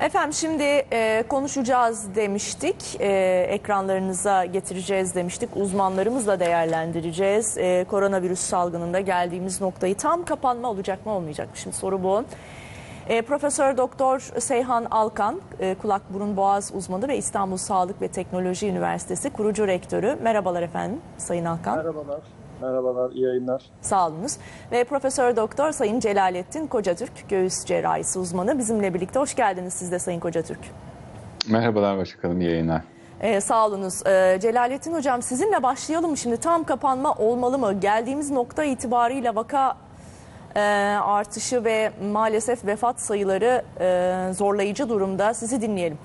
Efendim şimdi e, konuşacağız demiştik, e, ekranlarınıza getireceğiz demiştik, uzmanlarımızla değerlendireceğiz. E, koronavirüs salgınında geldiğimiz noktayı tam kapanma olacak mı olmayacak mı? Şimdi soru bu. E, Profesör Doktor Seyhan Alkan, e, kulak burun boğaz uzmanı ve İstanbul Sağlık ve Teknoloji Üniversitesi kurucu rektörü. Merhabalar efendim Sayın Alkan. Merhabalar. Merhabalar, iyi yayınlar. Sağ olunuz. Ve Profesör Doktor Sayın Celalettin Kocatürk, göğüs cerrahisi uzmanı bizimle birlikte. Hoş geldiniz siz de Sayın Kocatürk. Merhabalar başkanım, iyi yayınlar. Ee, sağ olunuz. Ee, Celalettin Hocam sizinle başlayalım şimdi. Tam kapanma olmalı mı? Geldiğimiz nokta itibariyle vaka e, artışı ve maalesef vefat sayıları e, zorlayıcı durumda. Sizi dinleyelim.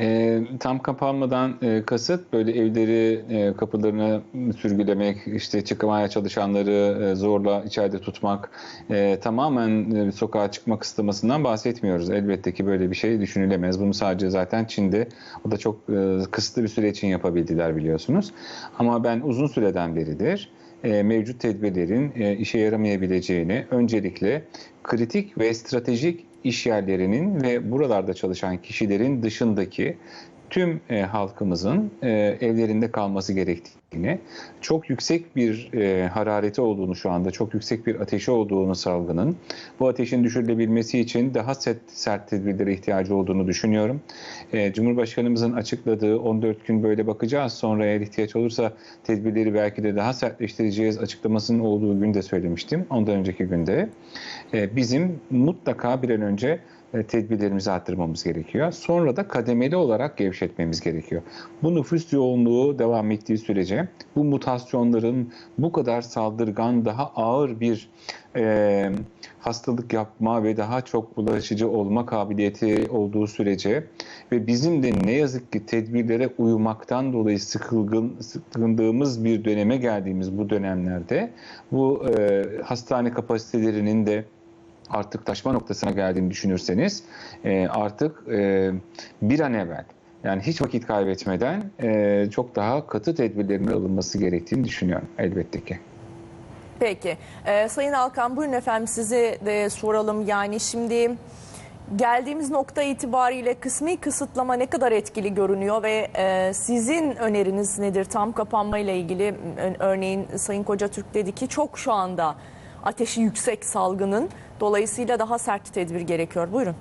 E, tam kapanmadan e, kasıt böyle evleri e, kapılarını sürgülemek, işte çıkmaya çalışanları e, zorla içeride tutmak, e, tamamen e, sokağa çıkma kısıtlamasından bahsetmiyoruz. Elbette ki böyle bir şey düşünülemez. Bunu sadece zaten Çin'de, o da çok e, kısıtlı bir süre için yapabildiler biliyorsunuz. Ama ben uzun süreden beridir e, mevcut tedbirlerin e, işe yaramayabileceğini, öncelikle kritik ve stratejik iş yerlerinin ve buralarda çalışan kişilerin dışındaki tüm e, halkımızın e, evlerinde kalması gerektiğini, çok yüksek bir e, harareti olduğunu şu anda, çok yüksek bir ateşi olduğunu salgının, bu ateşin düşürülebilmesi için daha sert, sert tedbirlere ihtiyacı olduğunu düşünüyorum. E, Cumhurbaşkanımızın açıkladığı 14 gün böyle bakacağız, sonra eğer ihtiyaç olursa tedbirleri belki de daha sertleştireceğiz açıklamasının olduğu gün de söylemiştim, ondan önceki günde. E, bizim mutlaka bir an önce tedbirlerimizi arttırmamız gerekiyor. Sonra da kademeli olarak gevşetmemiz gerekiyor. Bu nüfus yoğunluğu devam ettiği sürece bu mutasyonların bu kadar saldırgan, daha ağır bir e, hastalık yapma ve daha çok bulaşıcı olma kabiliyeti olduğu sürece ve bizim de ne yazık ki tedbirlere uymaktan dolayı sıkılgın, sıkıldığımız bir döneme geldiğimiz bu dönemlerde bu e, hastane kapasitelerinin de artık taşma noktasına geldiğini düşünürseniz e, artık e, bir an evvel yani hiç vakit kaybetmeden e, çok daha katı tedbirlerin alınması gerektiğini düşünüyorum elbette ki. Peki. Ee, Sayın Alkan buyurun efendim size de soralım. Yani şimdi geldiğimiz nokta itibariyle kısmi kısıtlama ne kadar etkili görünüyor ve e, sizin öneriniz nedir tam kapanma ile ilgili? Örneğin Sayın Kocatürk dedi ki çok şu anda ateşi yüksek salgının dolayısıyla daha sert tedbir gerekiyor. Buyurun.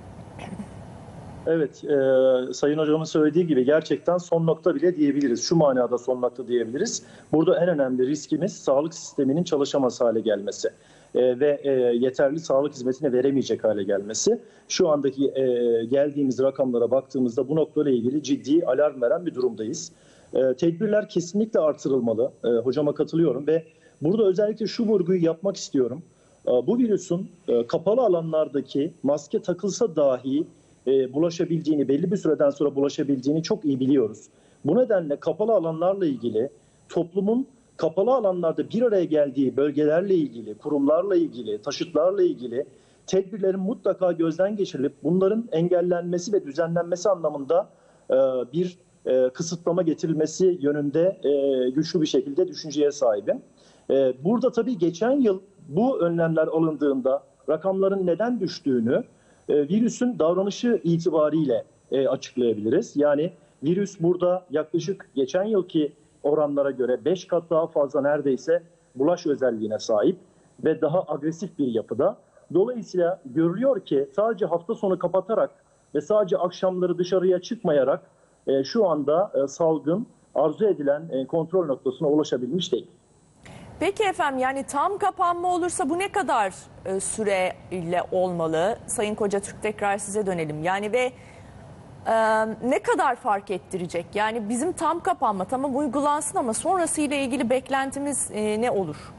Evet, e, Sayın Hocamın söylediği gibi gerçekten son nokta bile diyebiliriz. Şu manada son nokta diyebiliriz. Burada en önemli riskimiz sağlık sisteminin çalışamaz hale gelmesi e, ve e, yeterli sağlık hizmetine veremeyecek hale gelmesi. Şu andaki e, geldiğimiz rakamlara baktığımızda bu noktayla ilgili ciddi alarm veren bir durumdayız. E, tedbirler kesinlikle artırılmalı. E, hocama katılıyorum ve burada özellikle şu vurguyu yapmak istiyorum. E, bu virüsün e, kapalı alanlardaki maske takılsa dahi e, bulaşabildiğini, belli bir süreden sonra bulaşabildiğini çok iyi biliyoruz. Bu nedenle kapalı alanlarla ilgili toplumun kapalı alanlarda bir araya geldiği bölgelerle ilgili, kurumlarla ilgili, taşıtlarla ilgili tedbirlerin mutlaka gözden geçirilip bunların engellenmesi ve düzenlenmesi anlamında e, bir kısıtlama getirilmesi yönünde güçlü bir şekilde düşünceye sahibim. E, burada tabii geçen yıl bu önlemler alındığında rakamların neden düştüğünü e, virüsün davranışı itibariyle e, açıklayabiliriz. Yani virüs burada yaklaşık geçen yılki oranlara göre 5 kat daha fazla neredeyse bulaş özelliğine sahip ve daha agresif bir yapıda. Dolayısıyla görülüyor ki sadece hafta sonu kapatarak ve sadece akşamları dışarıya çıkmayarak e, şu anda salgın arzu edilen kontrol noktasına ulaşabilmiş değil. Peki efendim yani tam kapanma olursa bu ne kadar e, süreyle olmalı? Sayın Kocatürk tekrar size dönelim. Yani ve e, ne kadar fark ettirecek? Yani bizim tam kapanma tamam uygulansın ama sonrasıyla ilgili beklentimiz e, ne olur?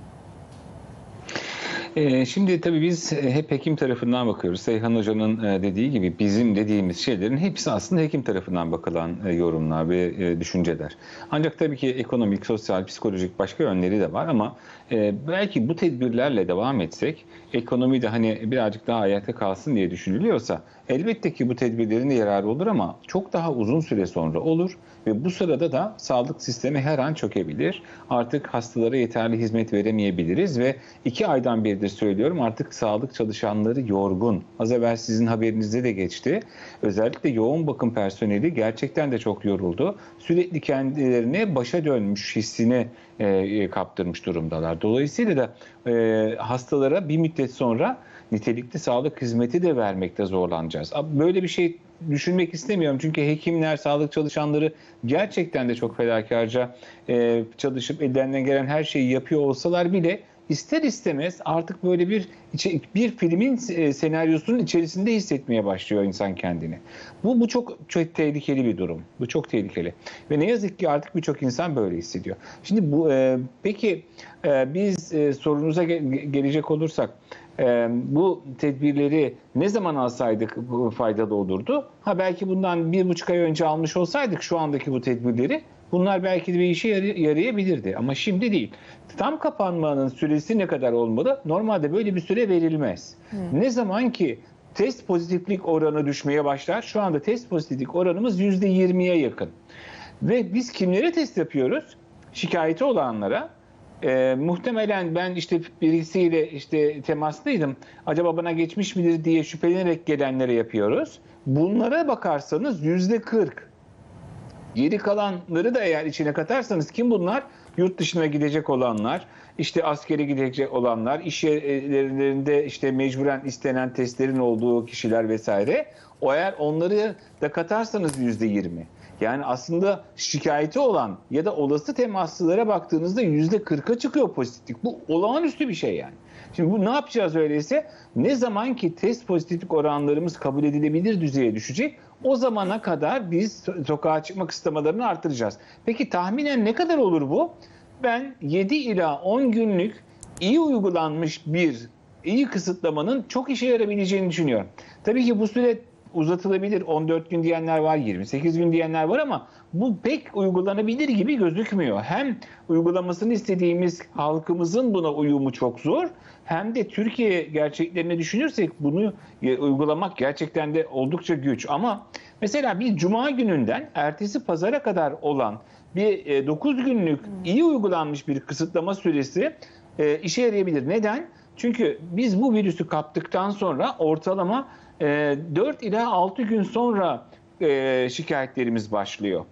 Ee, şimdi tabii biz hep hekim tarafından bakıyoruz. Seyhan Hoca'nın e, dediği gibi bizim dediğimiz şeylerin hepsi aslında hekim tarafından bakılan e, yorumlar ve e, düşünceler. Ancak tabii ki ekonomik, sosyal, psikolojik başka yönleri de var ama belki bu tedbirlerle devam etsek ekonomi de hani birazcık daha ayakta kalsın diye düşünülüyorsa elbette ki bu tedbirlerin yararı olur ama çok daha uzun süre sonra olur ve bu sırada da sağlık sistemi her an çökebilir. Artık hastalara yeterli hizmet veremeyebiliriz ve iki aydan beri süredir söylüyorum. Artık sağlık çalışanları yorgun. Az evvel sizin haberinizde de geçti. Özellikle yoğun bakım personeli gerçekten de çok yoruldu. Sürekli kendilerine başa dönmüş hissini e, kaptırmış durumdalar. Dolayısıyla da e, hastalara bir müddet sonra nitelikli sağlık hizmeti de vermekte zorlanacağız. Böyle bir şey düşünmek istemiyorum. Çünkü hekimler, sağlık çalışanları gerçekten de çok fedakarca e, çalışıp ellerinden gelen her şeyi yapıyor olsalar bile ister istemez artık böyle bir bir filmin e, senaryosunun içerisinde hissetmeye başlıyor insan kendini. Bu bu çok çok tehlikeli bir durum. Bu çok tehlikeli. Ve ne yazık ki artık birçok insan böyle hissediyor. Şimdi bu e, peki e, biz e, sorunuza ge gelecek olursak bu tedbirleri ne zaman alsaydık faydalı olurdu? Ha belki bundan bir buçuk ay önce almış olsaydık şu andaki bu tedbirleri bunlar belki de bir işe yarayabilirdi ama şimdi değil. Tam kapanmanın süresi ne kadar olmalı? Normalde böyle bir süre verilmez. Hmm. Ne zaman ki test pozitiflik oranı düşmeye başlar. Şu anda test pozitiflik oranımız %20'ye yakın. Ve biz kimlere test yapıyoruz? Şikayeti olanlara. E, muhtemelen ben işte birisiyle işte temastaydım. Acaba bana geçmiş midir diye şüphelenerek gelenlere yapıyoruz. Bunlara bakarsanız yüzde 40. Geri kalanları da eğer içine katarsanız kim bunlar? Yurt dışına gidecek olanlar, işte askere gidecek olanlar, iş yerlerinde işte mecburen istenen testlerin olduğu kişiler vesaire. O eğer onları da katarsanız yüzde 20. Yani aslında şikayeti olan ya da olası temaslılara baktığınızda yüzde 40'a çıkıyor pozitiflik. Bu olağanüstü bir şey yani. Şimdi bu ne yapacağız öyleyse? Ne zaman ki test pozitiflik oranlarımız kabul edilebilir düzeye düşecek, o zamana kadar biz sokağa çıkma kısıtlamalarını artıracağız. Peki tahminen ne kadar olur bu? Ben 7 ila 10 günlük iyi uygulanmış bir iyi kısıtlamanın çok işe yarayabileceğini düşünüyorum. Tabii ki bu süre uzatılabilir. 14 gün diyenler var, 28 gün diyenler var ama bu pek uygulanabilir gibi gözükmüyor. Hem uygulamasını istediğimiz halkımızın buna uyumu çok zor hem de Türkiye gerçeklerini düşünürsek bunu e, uygulamak gerçekten de oldukça güç. Ama mesela bir cuma gününden ertesi pazara kadar olan bir 9 e, günlük iyi uygulanmış bir kısıtlama süresi e, işe yarayabilir. Neden? Çünkü biz bu virüsü kaptıktan sonra ortalama 4 ila 6 gün sonra şikayetlerimiz başlıyor.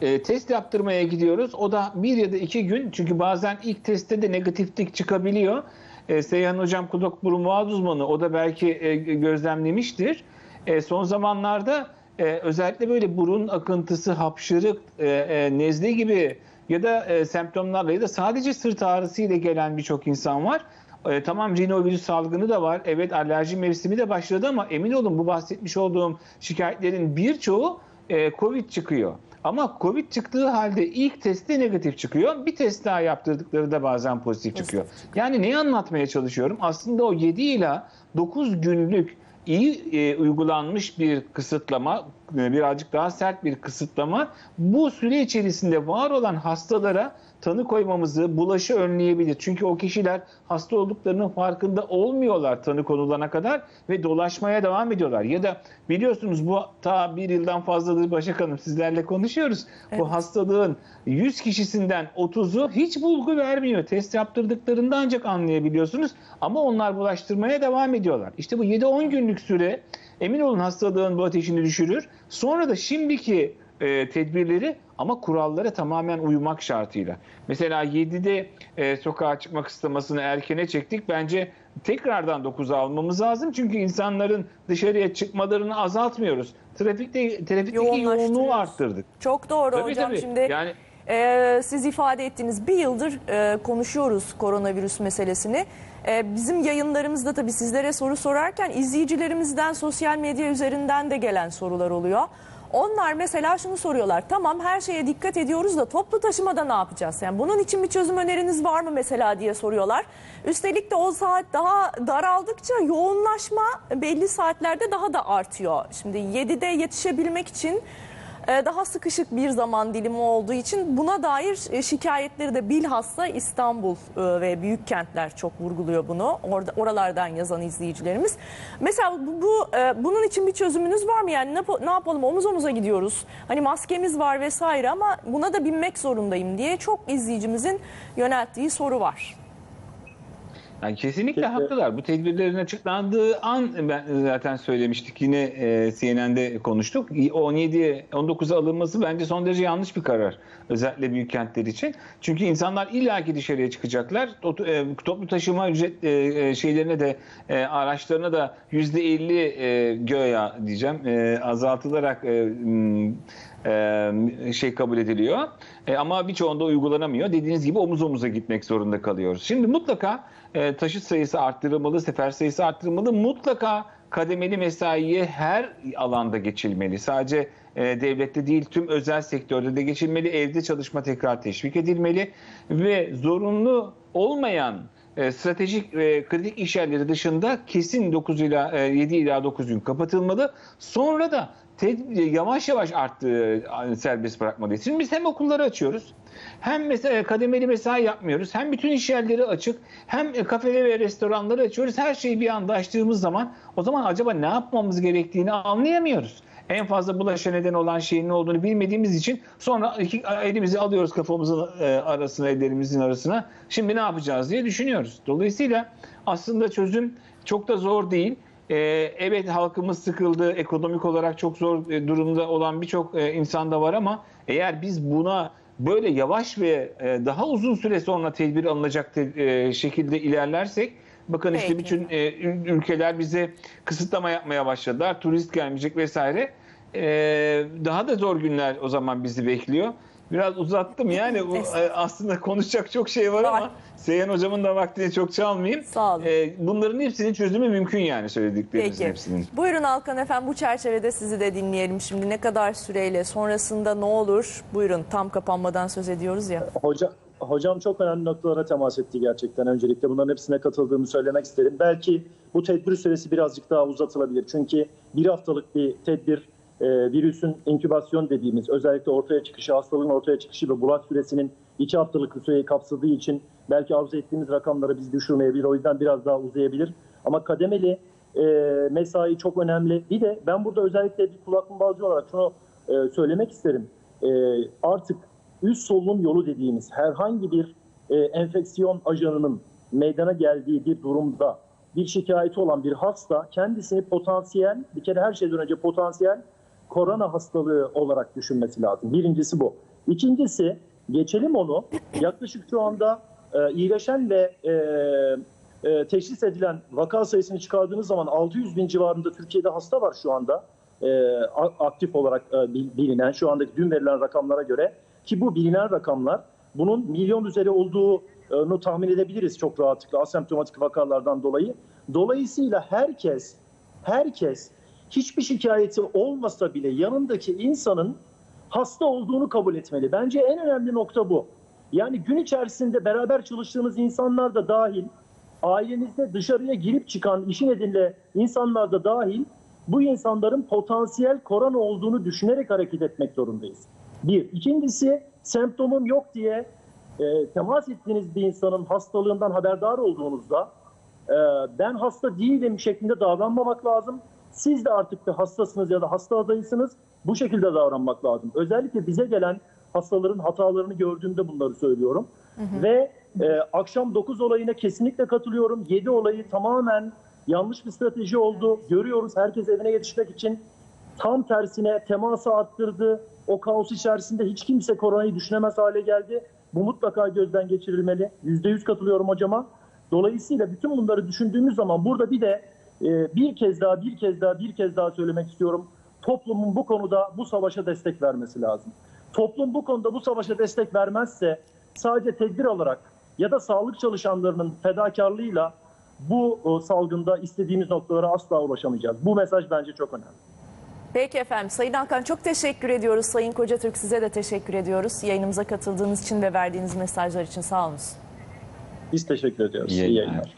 E, test yaptırmaya gidiyoruz. O da bir ya da iki gün. Çünkü bazen ilk testte de negatiflik çıkabiliyor. E, Seyhan Hocam kulak burun boğaz uzmanı. O da belki e, gözlemlemiştir. E, son zamanlarda e, özellikle böyle burun akıntısı, hapşırık, e, e, nezle gibi ya da e, semptomlarla ya da sadece sırt ağrısı ile gelen birçok insan var. E, tamam rinovirüs salgını da var. Evet alerji mevsimi de başladı ama emin olun bu bahsetmiş olduğum şikayetlerin birçoğu e, Covid çıkıyor. Ama Covid çıktığı halde ilk testte negatif çıkıyor. Bir test daha yaptırdıkları da bazen pozitif çıkıyor. Yani neyi anlatmaya çalışıyorum? Aslında o 7 ila 9 günlük iyi e, uygulanmış bir kısıtlama, e, birazcık daha sert bir kısıtlama bu süre içerisinde var olan hastalara tanı koymamızı, bulaşı önleyebilir. Çünkü o kişiler hasta olduklarının farkında olmuyorlar tanı konulana kadar ve dolaşmaya devam ediyorlar. Ya da biliyorsunuz bu ta bir yıldan fazladır Başak Hanım sizlerle konuşuyoruz. Evet. Bu hastalığın 100 kişisinden 30'u hiç bulgu vermiyor. Test yaptırdıklarında ancak anlayabiliyorsunuz. Ama onlar bulaştırmaya devam ediyorlar. İşte bu 7-10 günlük süre emin olun hastalığın bu ateşini düşürür. Sonra da şimdiki e, tedbirleri ama kurallara tamamen uymak şartıyla. Mesela 7'de e, sokağa çıkma kısıtlamasını erkene çektik. Bence tekrardan 9'a almamız lazım. Çünkü insanların dışarıya çıkmalarını azaltmıyoruz. Trafikte trafikteki yoğunluğu arttırdık. Çok doğru tabii, hocam. Tabii. Şimdi yani e, siz ifade ettiğiniz bir yıldır e, konuşuyoruz koronavirüs meselesini. E, bizim yayınlarımızda tabii sizlere soru sorarken izleyicilerimizden sosyal medya üzerinden de gelen sorular oluyor. Onlar mesela şunu soruyorlar. Tamam her şeye dikkat ediyoruz da toplu taşımada ne yapacağız? Yani bunun için bir çözüm öneriniz var mı mesela diye soruyorlar. Üstelik de o saat daha daraldıkça yoğunlaşma belli saatlerde daha da artıyor. Şimdi 7'de yetişebilmek için daha sıkışık bir zaman dilimi olduğu için buna dair e, şikayetleri de bilhassa İstanbul e, ve büyük kentler çok vurguluyor bunu. Orada oralardan yazan izleyicilerimiz. Mesela bu, bu e, bunun için bir çözümünüz var mı? Yani ne, ne yapalım omuz omuza gidiyoruz. Hani maskemiz var vesaire ama buna da binmek zorundayım diye çok izleyicimizin yönelttiği soru var. Yani kesinlikle Kesinlikle. haklılar. Bu tedbirlerin açıklandığı an ben zaten söylemiştik. Yine e, CNN'de konuştuk. 17 19'a alınması bence son derece yanlış bir karar. Özellikle büyük kentler için. Çünkü insanlar illaki dışarıya çıkacaklar. E, Toplu taşıma ücret e, e, şeylerine de e, araçlarına da %50 e, göya diyeceğim e, azaltılarak e, e, şey kabul ediliyor. E, ama birçoğunda uygulanamıyor. Dediğiniz gibi omuz omuza gitmek zorunda kalıyoruz. Şimdi mutlaka e, taşıt sayısı arttırılmalı, sefer sayısı arttırılmalı. Mutlaka kademeli mesaiye her alanda geçilmeli. Sadece e, devlette değil tüm özel sektörde de geçilmeli. Evde çalışma tekrar teşvik edilmeli ve zorunlu olmayan e, stratejik ve kritik iş yerleri dışında kesin 9 ila e, 7 ila 9 gün kapatılmalı. Sonra da ted- yavaş yavaş arttığı e, serbest bırakmalıyız. Şimdi biz hem okulları açıyoruz hem mesela kademeli mesai yapmıyoruz. Hem bütün iş yerleri açık. Hem e, kafeler ve restoranları açıyoruz. Her şeyi bir anda açtığımız zaman o zaman acaba ne yapmamız gerektiğini anlayamıyoruz. En fazla bulaşa neden olan şeyin ne olduğunu bilmediğimiz için sonra iki, elimizi alıyoruz kafamızın e, arasına, ellerimizin arasına. Şimdi ne yapacağız diye düşünüyoruz. Dolayısıyla aslında çözüm çok da zor değil. Ee, evet halkımız sıkıldı, ekonomik olarak çok zor e, durumda olan birçok e, insan da var ama eğer biz buna böyle yavaş ve e, daha uzun süre sonra tedbir alınacak te- e, şekilde ilerlersek bakın işte Peki. bütün e, ül- ülkeler bize kısıtlama yapmaya başladılar. Turist gelmeyecek vesaire. E, daha da zor günler o zaman bizi bekliyor. Biraz uzattım yani bu, e, aslında konuşacak çok şey var Var. ama Seyhan hocamın da vaktini çok çalmayayım. Sağ olun. E, bunların hepsinin çözümü mümkün yani söylediklerinizin Peki. hepsinin. Buyurun Alkan efendim bu çerçevede sizi de dinleyelim. Şimdi ne kadar süreyle sonrasında ne olur? Buyurun tam kapanmadan söz ediyoruz ya. Hoca, hocam çok önemli noktalara temas etti gerçekten. Öncelikle bunların hepsine katıldığımı söylemek isterim. Belki bu tedbir süresi birazcık daha uzatılabilir. Çünkü bir haftalık bir tedbir e, virüsün inkübasyon dediğimiz özellikle ortaya çıkışı, hastalığın ortaya çıkışı ve bulak süresinin iki haftalık bir süreyi kapsadığı için belki arzu ettiğimiz rakamları biz düşürmeyebilir. O yüzden biraz daha uzayabilir. Ama kademeli e, mesai çok önemli. Bir de ben burada özellikle bir kulak balcı olarak şunu e, söylemek isterim. E, artık üst solunum yolu dediğimiz herhangi bir e, enfeksiyon ajanının meydana geldiği bir durumda bir şikayeti olan bir hasta kendisini potansiyel, bir kere her şeyden önce potansiyel korona hastalığı olarak düşünmesi lazım. Birincisi bu. İkincisi geçelim onu yaklaşık şu anda e, iyileşen ve e, e, teşhis edilen vaka sayısını çıkardığınız zaman 600 bin civarında Türkiye'de hasta var şu anda e, aktif olarak e, bil- bilinen şu andaki dün verilen rakamlara göre ki bu bilinen rakamlar bunun milyon üzeri olduğunu tahmin edebiliriz çok rahatlıkla asemptomatik vakalardan dolayı. Dolayısıyla herkes herkes hiçbir şikayeti olmasa bile yanındaki insanın hasta olduğunu kabul etmeli. Bence en önemli nokta bu. Yani gün içerisinde beraber çalıştığınız insanlar da dahil, ailenizde dışarıya girip çıkan işin edinle insanlar da dahil bu insanların potansiyel korona olduğunu düşünerek hareket etmek zorundayız. Bir. İkincisi semptomum yok diye e, temas ettiğiniz bir insanın hastalığından haberdar olduğunuzda e, ben hasta değilim şeklinde davranmamak lazım. Siz de artık bir hastasınız ya da hasta adayısınız. Bu şekilde davranmak lazım. Özellikle bize gelen hastaların hatalarını gördüğümde bunları söylüyorum. Ve e, akşam 9 olayına kesinlikle katılıyorum. 7 olayı tamamen yanlış bir strateji oldu. Görüyoruz herkes evine yetişmek için tam tersine teması arttırdı. O kaos içerisinde hiç kimse koronayı düşünemez hale geldi. Bu mutlaka gözden geçirilmeli. %100 katılıyorum hocama. Dolayısıyla bütün bunları düşündüğümüz zaman burada bir de bir kez daha bir kez daha bir kez daha söylemek istiyorum. Toplumun bu konuda bu savaşa destek vermesi lazım. Toplum bu konuda bu savaşa destek vermezse sadece tedbir alarak ya da sağlık çalışanlarının fedakarlığıyla bu o, salgında istediğimiz noktalara asla ulaşamayacağız. Bu mesaj bence çok önemli. Peki efendim Sayın Hakan çok teşekkür ediyoruz. Sayın Kocatürk size de teşekkür ediyoruz. Yayınımıza katıldığınız için ve verdiğiniz mesajlar için sağ olun. Biz teşekkür ediyoruz. İyi İyi yayınlar. yayınlar.